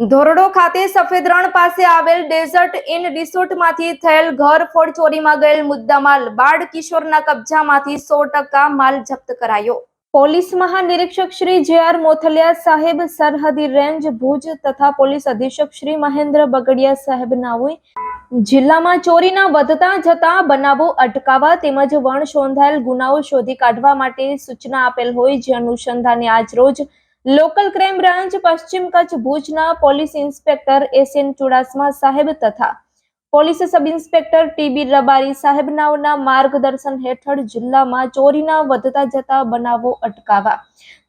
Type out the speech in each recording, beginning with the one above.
ધોરડો ખાતે સફેદ રણ પાસે આવેલ ડેઝર્ટ ઇન રિસોર્ટમાંથી થયેલ ઘરફોડ ચોરીમાં ગયેલ મુદ્દામાલ. બાળ કિશોરના કબજામાંથી સો ટકા માલ જપ્ત કરાયો. પોલીસ મહાનિરીક્ષક શ્રી જે આર મોથલિયા સાહેબ, સરહદી રેન્જ ભુજ તથા પોલીસ અધિક્ષક શ્રી મહેન્દ્ર બગડિયા સાહેબ નાઓએ જિલ્લામાં ચોરીના વધતા જતા બનાવો અટકાવવા તેમજ વણ શોધાયેલ ગુનાઓ શોધી કાઢવા માટે સૂચના આપેલ હોય જે અનુસંધાને આજરોજ લોકલ ક્રાઇમ બ્રાન્ચ, પશ્ચિમ કચ્છ ભુજના police inspector S N Chudasama સાહેબ તથા police sub inspector TB Rabari સાહેબ નાઓના માર્ગદર્શન હેઠળ જિલ્લામાં ચોરીના વધતા જતા બનાવો અટકાવવા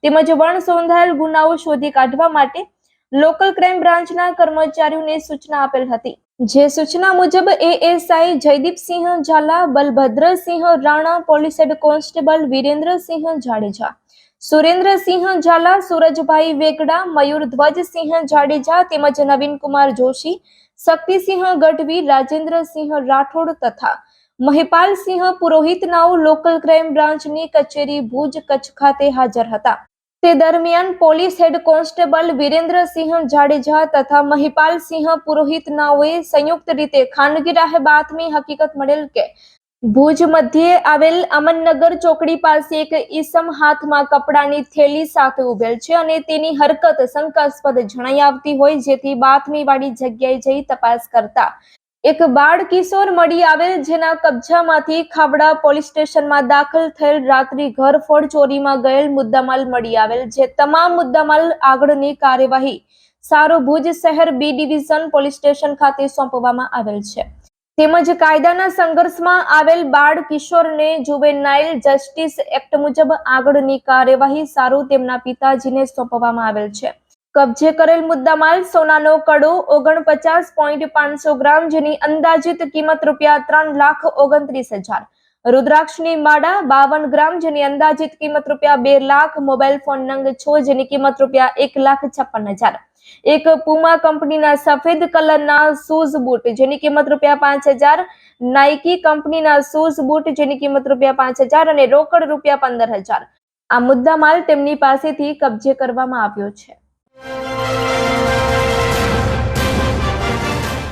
તેમજ વણ સોંધાયેલ ગુનાઓ શોધી કાઢવા માટે લોકલ ક્રાઇમ બ્રાન્ચના કર્મચારીઓને સૂચના આપેલ હતી. જે સૂચના મુજબ ASI Jaydeepsinh Zala, Balbhadrasinh Rana, police head constable Virendrasinh Jadeja, Surendrasinh Zala, Surajbhai Vegda Mayur Dhvajsinh Jadeja તેમજ નવીનકુમાર જોશી, શક્તિસિંહ ગઢવી, રાજેન્દ્રસિંહ રાઠોડ તથા મહિપાલસિંહ પુરોહિત નાઓ લોકલ ક્રાઇમ બ્રાન્ચની કચેરી ભુજ કચ્છ ખાતે હાજર હતા. તે દરમિયાન police head constable Virendrasinh Jadeja તથા મહિપાલસિંહ પુરોહિત નાઓએ સંયુક્ત રીતે ખાનગી રાહે બાતમી હકીકત મળેલ કે ભુજ મધ્યે આવેલ અમનનગર ચોકડી પાસે એક ઈસમ હાથમાં કપડાની થેલી સાથે ઉભેલ છે અને તેની હરકત શંકાસ્પદ જણાઈ આવતી હોય જેથી બાતમીવાળી જગ્યાએ જઈ તપાસ કરતા એક બાળ કિશોર મળી આવેલ જેના કબજામાંથી ખાવડા પોલીસ સ્ટેશનમાં દાખલ થયેલ રાત્રિ ઘરફોડ ચોરીમાં ગયેલ મુદ્દામાલ મળી આવેલ, જે તમામ મુદ્દામાલ આગળની કાર્યવાહી સારો ભુજ શહેર બી ડિવિઝન પોલીસ સ્ટેશન ખાતે સોંપવામાં આવેલ છે. તેમજ કાયદાના સંઘર્ષમાં આવેલ બાળ કિશોરને જુવેનાઇલ જસ્ટિસ એક્ટ મુજબ આગળની કાર્યવાહી સારું તેમના પિતાજીને સોંપવામાં આવેલ છે. કબજે કરેલ મુદ્દામાલ સોનાનો કડો ઓગણપચાસ પોઈન્ટ પાંચસો ગ્રામ જેની અંદાજિત કિંમત રૂપિયા ત્રણ લાખ ઓગણત્રીસ હજાર. રુદ્રાક્ષની માળા બાવન ગ્રામ જેની અંદાજિત કિંમત રૂપિયા બે લાખ, મોબાઈલ ફોન નંગ છ જેની કિંમત રૂપિયા એક લાખ છપ્પન હજાર. એક પુમા કંપનીના સફેદ કલરના શૂઝ બૂટ જેની કિંમત રૂપિયા પાંચ હજાર નાઇકી કંપનીના શૂઝ બૂટ જેની કિંમત રૂપિયા પાંચ હજાર અને રોકડ રૂપિયા પંદર હજાર. આ મુદ્દામાલ તેમની પાસેથી કબજે કરવામાં આવ્યો છે.